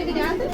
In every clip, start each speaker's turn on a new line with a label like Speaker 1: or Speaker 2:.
Speaker 1: Будете перевіряти?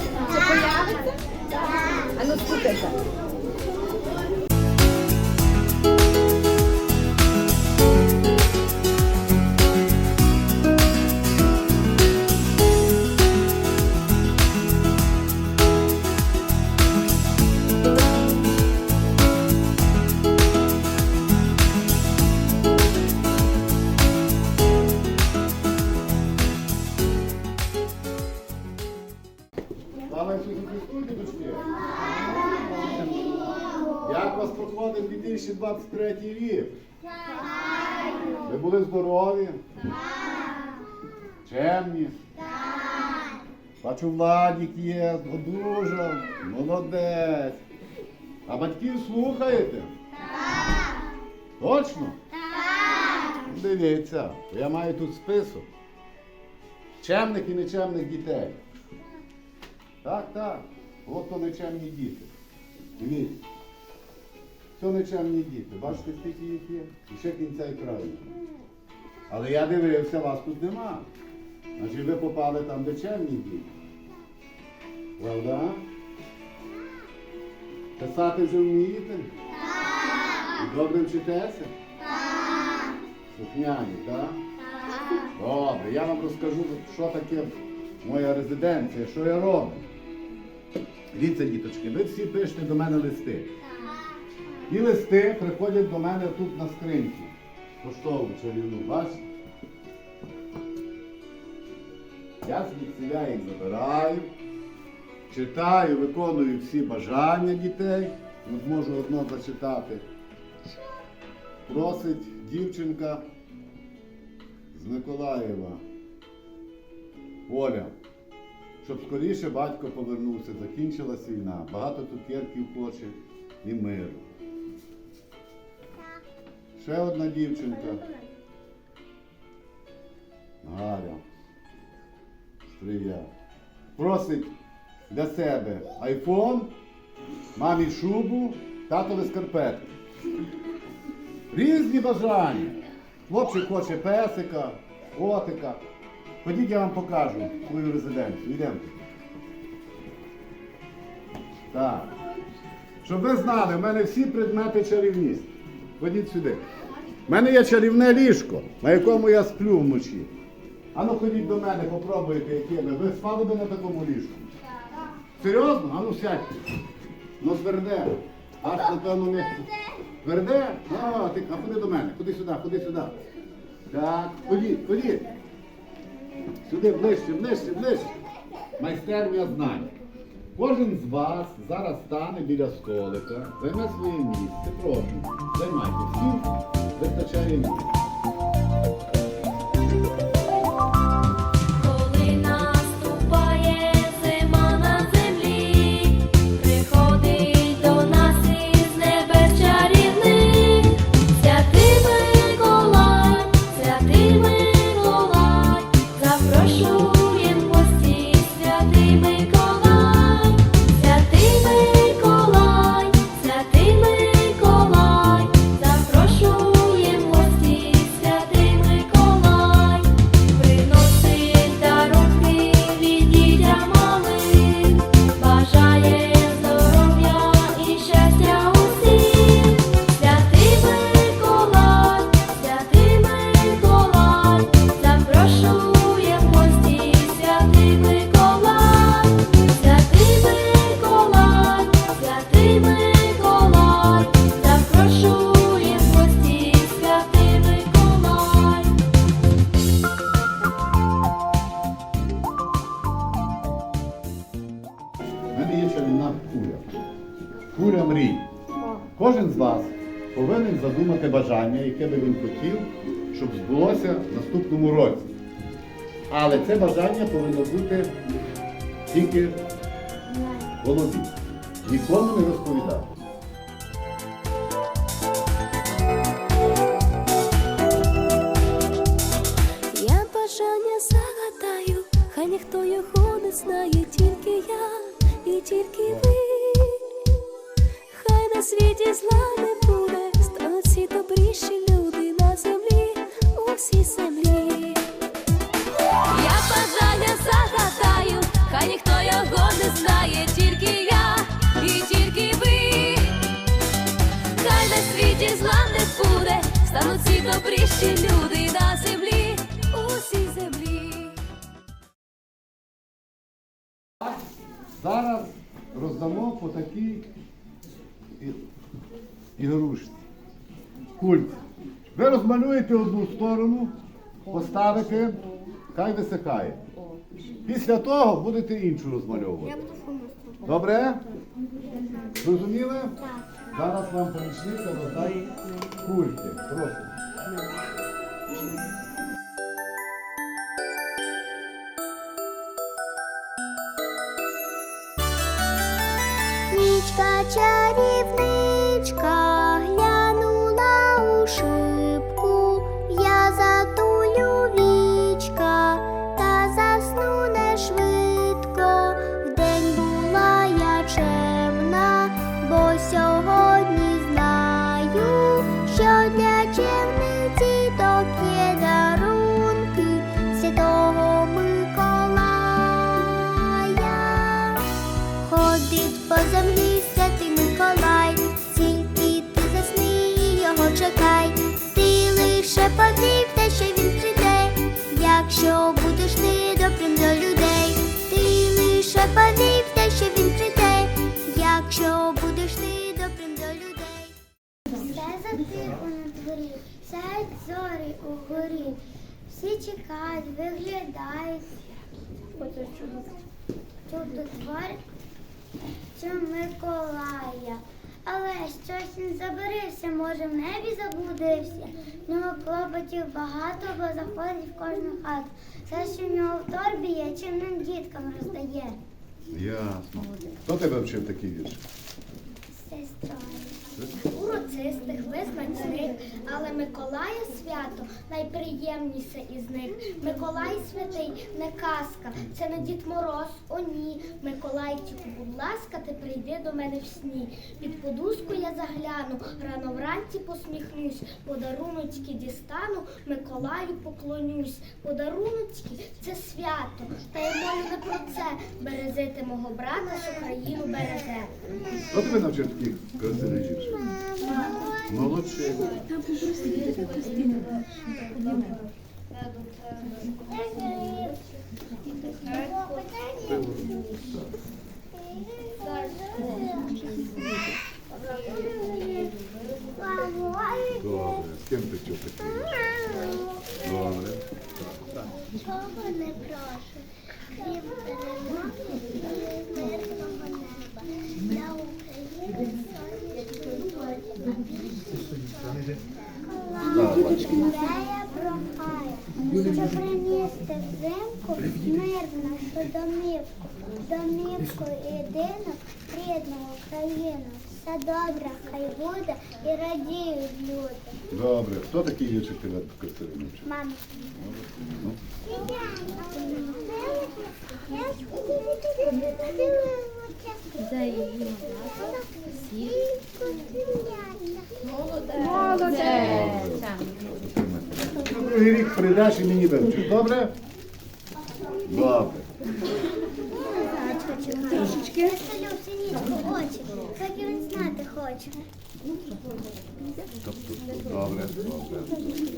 Speaker 2: 2023 рік? Ви були здорові? Чемні? Бачу, Владік є, одужав, молодець. А батьків слухаєте? Точно? Дивіться, я маю тут список. Чемних і нечемних дітей. Так, так. От то нечемні діти. Дивіться. То нечемні діти. Бачите, скільки їх є? І ще кінця і краю. Але я дивився, вас тут нема. Значить, ви попали там, де чемні діти. Правда? Писати вже вмієте? Так. І добре вчитеся? Так. Слухняні, так? Добре, я вам розкажу, що таке моя резиденція, що я роблю. Дивіться, діточки, ви всі пишете до мене листи. І листи приходять до мене тут на скринці. Поштову чарівну, бачите? Я звідсіля їх забираю, читаю, виконую всі бажання дітей. От можу одно зачитати. Просить дівчинка з Миколаєва. Оля, щоб скоріше батько повернувся, закінчилась війна. Багато цукерків хоче і миру. Ще одна дівчинка. Галя. Стрия. Просить для себе айфон, мамі шубу, татові скарпетки. Різні бажання. Хлопчик хоче песика, котика. Ходіть, я вам покажу свою резиденцію. Йдемо. Так. Щоб ви знали, в мене всі предмети чарівність. Ходіть сюди. У мене є чарівне ліжко, на якому я сплю вночі. Ану ходіть до мене, попробуйте, яке ви. Ви спали би на такому ліжку? Серйозно? Ану сядьте. Ну тверде. Аж напевно не. Тверде? А, ти, а ходи до мене, ходи сюди, ходи сюди. Так, ходіть, ходіть. Сюди ближче, ближче, ближче. Майстерня знань. Кожен з вас зараз стане біля столика, займе своє місце. Прошу, займайте всім, вистачає місця.
Speaker 3: Коли
Speaker 2: Мене є куря. Куля мрій. Кожен з вас повинен задумати бажання, яке би він хотів, щоб збулося в наступному році. Але це бажання повинно бути тільки володі. Нікому не розповідати.
Speaker 3: Стануть всі добріші люди на землі, усій землі.
Speaker 2: Зараз роздамо по такій ігрушці. Кульці. Ви розмалюєте одну сторону, поставите, хай висихає. Після того будете іншу розмальовувати. Добре? Зрозуміли? Зараз вам помічниця роздає кульки. Прошу.
Speaker 4: Нічка чарівничка сяють зорі угорі. Всі чекають, виглядають. Чудотвор Миколая. Але щось він забарився, може в небі заблудився. В нього клопотів багато, бо заходить в кожну хату. Все, що в нього в торбі є, чимним діткам роздає.
Speaker 2: Ясно. Хто тебе вчив такий вірш?
Speaker 4: Сестрою.
Speaker 5: Урочистих, визначних, але Миколая свято найприємніше із них. Миколай святий не казка, це не Дід Мороз, о ні. Миколайчику, будь ласка, ти прийди до мене в сні. Під подушку я загляну, рано вранці посміхнусь, подаруночки дістану, Миколаю поклонюсь. Подаруночки це свято, та я молю не про це. Березити мого брата, що країну березе.
Speaker 2: Хто тебе навчив таких красивих? Молодший. Добре. З ким ти вчив такий вірш? Добре.
Speaker 4: Нікого не прошу, крім перемоги і мирного неба. Для України сонячної Де я що принести взимку мир в нашу домівку, домівку єдину, рідну Україну. Все добре, хай буде і радіють люди.
Speaker 2: Добре. Хто такий тебе красивий?
Speaker 4: Мама.
Speaker 2: Ну, прийдеш і мені вивчиш. Добре? Добре.
Speaker 4: Трошечки. очі, так і він знати хоче.
Speaker 2: Добре, добре.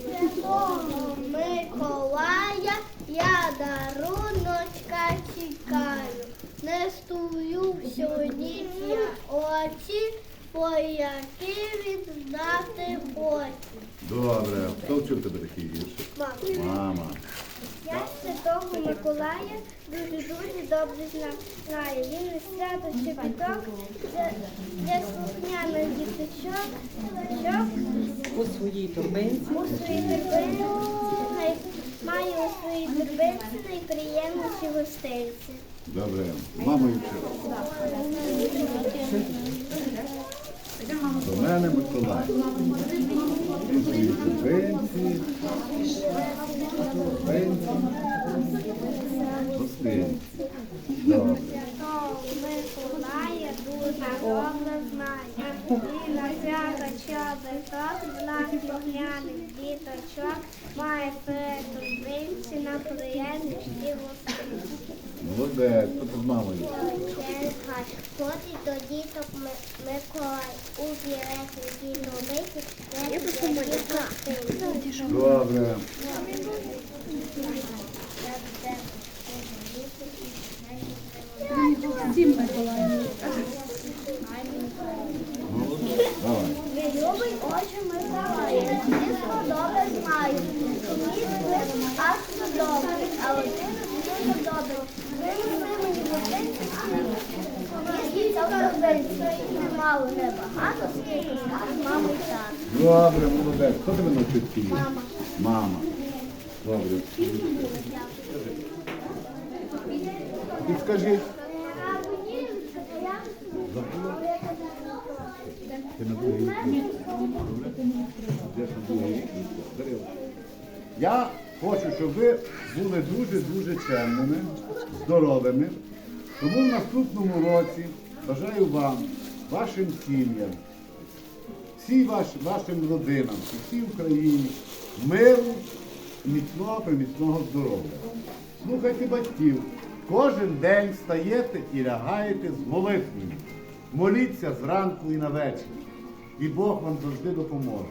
Speaker 5: Святого Миколая я даруночка чекаю. Не стую всю ніч я очі, по які відзнати хочу.
Speaker 2: Добре. Хто вчив тебе такий віршик? Мама.
Speaker 5: Я святого Миколая дуже-дуже добре зна- знаю. Він не свято щебіток, для, для слухняних діточок,
Speaker 6: у своїй торбинці.
Speaker 5: у своїй торбинці, має у своїй торбинці найприємніші гостинці.
Speaker 2: Добре. Мамою вчив. До мене Миколай. Свої. Добре.
Speaker 5: Святого Миколая дуже добре знає. І свято чобиток, знак вогняних діточок, має перед торбинці на приємності гостинці.
Speaker 2: Молодець. Хто з мамою?
Speaker 4: Ходить до діток Ми- Миколай у не гостинці.
Speaker 2: Добре. Давай.
Speaker 4: Любий очі Миколая, дійсно добре знаю. Мій лист аж добре, а один дуже добре. Винеси мені гостинці всі. Це торбинці. Немало, небагато, скільки скаже мама і тато.
Speaker 2: Добре, молодець. Хто тебе навчив цієї?
Speaker 4: Мама.
Speaker 2: Мама. Добре. Підскажіть. Ти на другий рік? Де ж на другий рік? Бери. Я хочу, щоб ви були дуже-дуже чемними, здоровими. Тому в наступному році бажаю вам, вашим сім'ям, всій ваш, вашим родинам всій Україні миру, міцного, приміцного здоров'я. Слухайте батьків. Кожен день встаєте і лягаєте з молитвою. Моліться зранку і на вечір. І Бог вам завжди допоможе.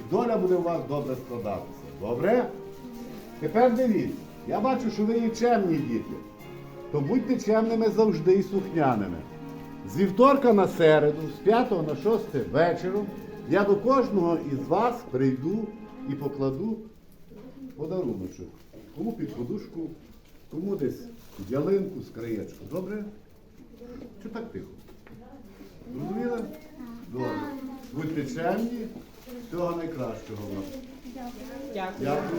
Speaker 2: І доля буде у вас добре складатися. Добре? Тепер дивіться, я бачу, що ви є чемні діти. То будьте чемними завжди і слухняними. З вівторка на середу, з 5 на 6 вечором, я до кожного із вас прийду і покладу подаруночок. Кому під подушку, кому десь ялинку, скриєчку. Добре? Чи так тихо? Зрозуміли? Добре. Будьте чемні, всього найкращого вам.
Speaker 6: Дякую.
Speaker 2: Дякую.